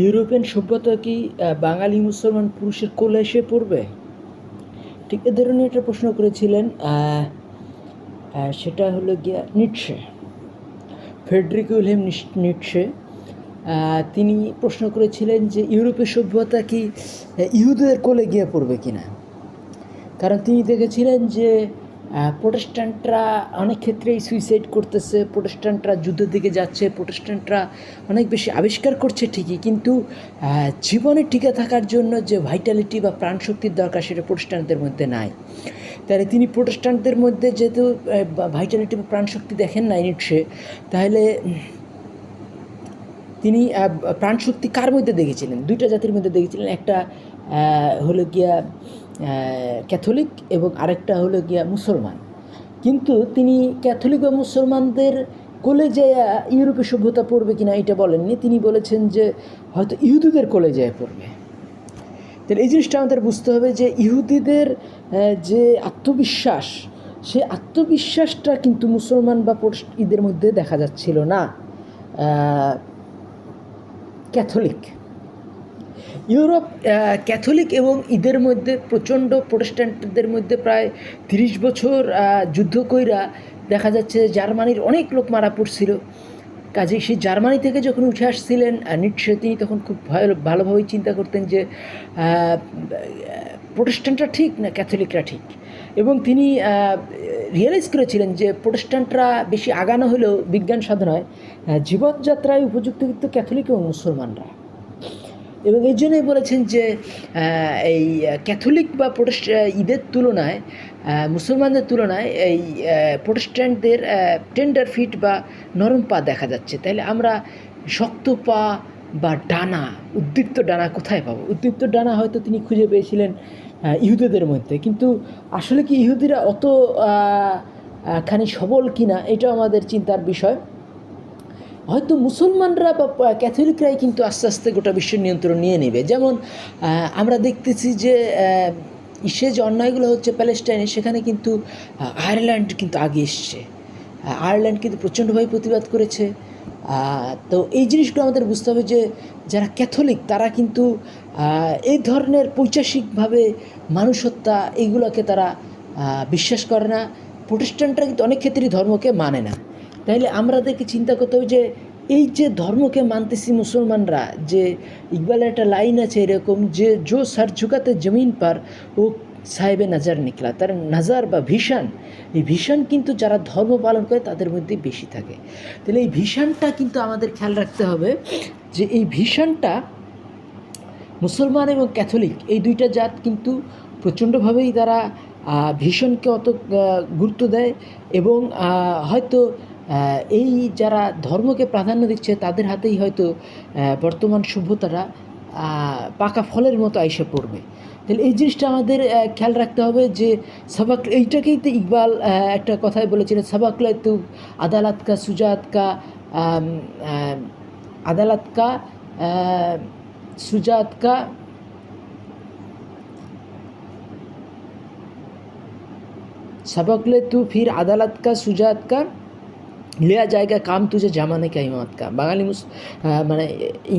European সভ্যতা কি বাঙালি মুসলমান পুরুষের কোলে এসে পড়বে? ঠিক এ ধরনের একটা প্রশ্ন করেছিলেন সেটা হলো গিয়া নিটসে। ফেডরিক উইলহেম নিটসে তিনি প্রশ্ন করেছিলেন যে ইউরোপীয় সভ্যতা কি ইহুদের কোলে গিয়ে পড়বে কিনা? কারণ তিনি দেখেছিলেন যে প্রোটেস্ট্যান্টরা অনেক ক্ষেত্রেই সুইসাইড করতেছে, প্রোটেস্ট্যান্টরা যুদ্ধের দিকে যাচ্ছে, প্রোটেস্ট্যান্টরা অনেক বেশি আবিষ্কার করছে ঠিকই, কিন্তু জীবনে টিকে থাকার জন্য যে ভাইটালিটি বা প্রাণশক্তির দরকার সেটা প্রোটেস্ট্যান্টদের মধ্যে নাই। তাহলে তিনি প্রোটেস্ট্যান্টদের মধ্যে যেহেতু ভাইটালিটি বা প্রাণশক্তি দেখেন না নিটসে তাহলে তিনি প্রাণশক্তি কার মধ্যে দেখেছিলেন? দুইটা জাতির মধ্যে দেখেছিলেন, একটা হলো গিয়া ক্যাথলিক এবং আরেকটা হলো গিয়া মুসলমান। কিন্তু তিনি ক্যাথলিক বা মুসলমানদের কোলে যে ইউরোপীয় সভ্যতা পড়বে কিনা এটা বলেননি। তিনি বলেছেন যে, হয়তো ইহুদিদের কোলে যায় পড়বে। তাহলে এই জিনিসটা আমাদের বুঝতে হবে যে, ইহুদিদের যে আত্মবিশ্বাস, সে আত্মবিশ্বাসটা কিন্তু মুসলমান বা ঈদের মধ্যে দেখা যাচ্ছিল না। ক্যাথলিক। ইউরোপ ক্যাথলিক এবং ঈদের মধ্যে প্রচণ্ড প্রোটেস্ট্যান্টদের মধ্যে প্রায় তিরিশ বছর যুদ্ধ কইরা দেখা যাচ্ছে জার্মানির অনেক লোক মারা পড়ছিল। কাজে সেই জার্মানি থেকে যখন উঠে আসছিলেন নিটসে তিনি তখন খুব ভয় ভালোভাবেই চিন্তা করতেন যে প্রোটেস্ট্যান্টরা ঠিক না ক্যাথলিকরা ঠিক? এবং তিনি রিয়েলাইজ করেছিলেন যে প্রোটেস্ট্যান্টরা বেশি আগানো হলেও বিজ্ঞান সাধনায় জীবনযাত্রায় উপযুক্ত কিন্তু ক্যাথলিক এবং মুসলমানরা। এবং এই জন্যই বলেছেন যে এই ক্যাথলিক বা প্রোটেস্ট ঈদের তুলনায় মুসলমানদের তুলনায় এই প্রোটেস্ট্যান্টদের টেন্ডার ফিট বা নরম পা দেখা যাচ্ছে। তাইলে আমরা শক্ত পা বা ডানা, উদ্দীপ্ত ডানা কোথায় পাবো? উদ্দীপ্ত ডানা হয়তো তিনি খুঁজে পেয়েছিলেন ইহুদিদের মধ্যে। কিন্তু আসলে কি ইহুদিরা অত খানি সবল কিনা, এটাও আমাদের চিন্তার বিষয়। হয়তো মুসলমানরা বা ক্যাথলিকরাই কিন্তু আস্তে আস্তে গোটা বিশ্বের নিয়ন্ত্রণ নিয়ে নেবে। যেমন আমরা দেখতেছি যে ইসে যে অন্যায়গুলো হচ্ছে প্যালেস্টাইনে, সেখানে কিন্তু আয়ারল্যান্ড কিন্তু আগে এসছে। আয়ারল্যান্ড কিন্তু প্রচণ্ডভাবে প্রতিবাদ করেছে। তো এই জিনিসগুলো আমাদের বুঝতে হবে যে যারা ক্যাথলিক, তারা কিন্তু এই ধরনের পৈশাসিকভাবে মানুষ হত্যা এইগুলোকে তারা বিশ্বাস করে না। প্রতিষ্ঠানটা কিন্তু অনেক ক্ষেত্রেই ধর্মকে মানে না। তাইলে আমাদেরকে চিন্তা করতে হবে যে এই যে ধর্মকে মানতেছি মুসলমানরা, যে ইকবালের একটা লাইন আছে এরকম যে, জো সার ঝুকাতে জমিন পার, ও সাহেবে নাজার নিকলা। তার নাজার বা ভীষণ, এই ভীষণ কিন্তু যারা ধর্ম পালন করে তাদের মধ্যে বেশি থাকে। তাহলে এই ভীষণটা কিন্তু আমাদের খেয়াল রাখতে হবে যে এই ভীষণটা মুসলমান এবং ক্যাথলিক, এই দুইটা জাত কিন্তু প্রচণ্ডভাবেই তারা ভীষণকে অত গুরুত্ব দেয় এবং হয়তো এই যারা ধর্মকে প্রাধান্য দিচ্ছে তাদের হাতেই হয়তো বর্তমান সভ্যতারা পাকা ফলের মতো আইসে পড়বে। তাহলে এই জিনিসটা আমাদের আহ, খেয়াল রাখতে হবে যে সবাক এইটাকেই তো ইকবাল আহ, একটা কথায় বলেছিলেন সবাকলা তু আদালত কা সুজাত কা আম, আহ, আদালত কা আহ, सुजात का सबक ले तू फिर अदालत का सुजात का লিয়া জায়গা কাম তুজে জামানে কাইমাত কা বাঙালি মানে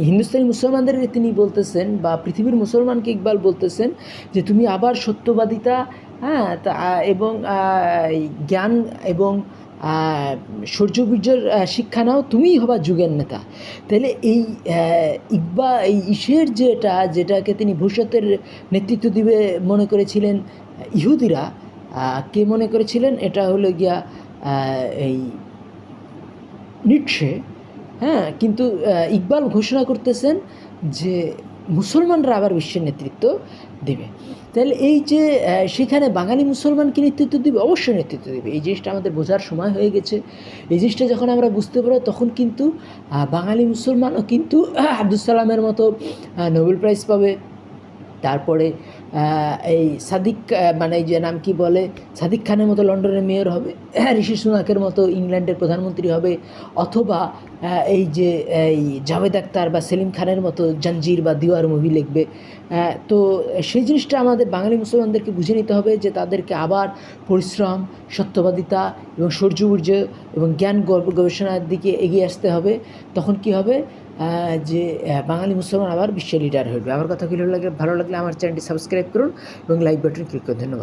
হিন্দুস্তানি মুসলমানদের তিনি বলতেছেন বা পৃথিবীর মুসলমানকে ইকবাল বলতেছেন যে তুমি আবার সত্যবাদিতা হ্যাঁ এবং জ্ঞান এবং সূর্যবীর্যের শিক্ষা নাও তুমিই হবা যুগের নেতা। তাহলে এই ইকবা, এই ইসের যেটা, যেটাকে তিনি ভবিষ্যতের নেতৃত্ব দিবে মনে করেছিলেন ইহুদিরা কে মনে করেছিলেন? এটা হলো গিয়া এই নিটসে হ্যাঁ কিন্তু ইকবাল ঘোষণা করতেছেন যে মুসলমানরা আবার বিশ্বের নেতৃত্ব দেবে। তাহলে এই যে সেখানে বাঙালি মুসলমানকে নেতৃত্ব দেবে? অবশ্যই নেতৃত্ব দেবে। এই জিনিসটা আমাদের বোঝার সময় হয়ে গেছে। এই জিনিসটা যখন আমরা বুঝতে পারব, তখন কিন্তু বাঙালি মুসলমানও কিন্তু আব্দুল সালামের মতো নোবেল প্রাইজ পাবে। তারপরে এই সাদিক মানে যে নাম কি বলে, সাদিক খানের মতো লন্ডনের মেয়র হবে, ঋষি সুনাকের মতো ইংল্যান্ডের প্রধানমন্ত্রী হবে, অথবা এই যে, এই জাভেদ আক্তার বা সেলিম খানের মতো জাঞ্জির বা দিওয়ার মুভি লিখবে। তো সেই জিনিসটা আমাদের বাঙালি মুসলমানদেরকে বুঝে নিতে হবে যে তাদেরকে আবার পরিশ্রম, সত্যবাদিতা এবং সৌর্যবীর্য এবং জ্ঞান গবেষণার দিকে এগিয়ে আসতে হবে। তখন কি হবে? যে বাঙালি মুসলমান আবার বিশ্ব লিডার উঠবে। আমার কথা ভালো লাগে? ভালো লাগলে আমার চ্যানেলটি সাবস্ক্রাইব করুন এবং লাইক বাটন ক্লিক করুন। ধন্যবাদ।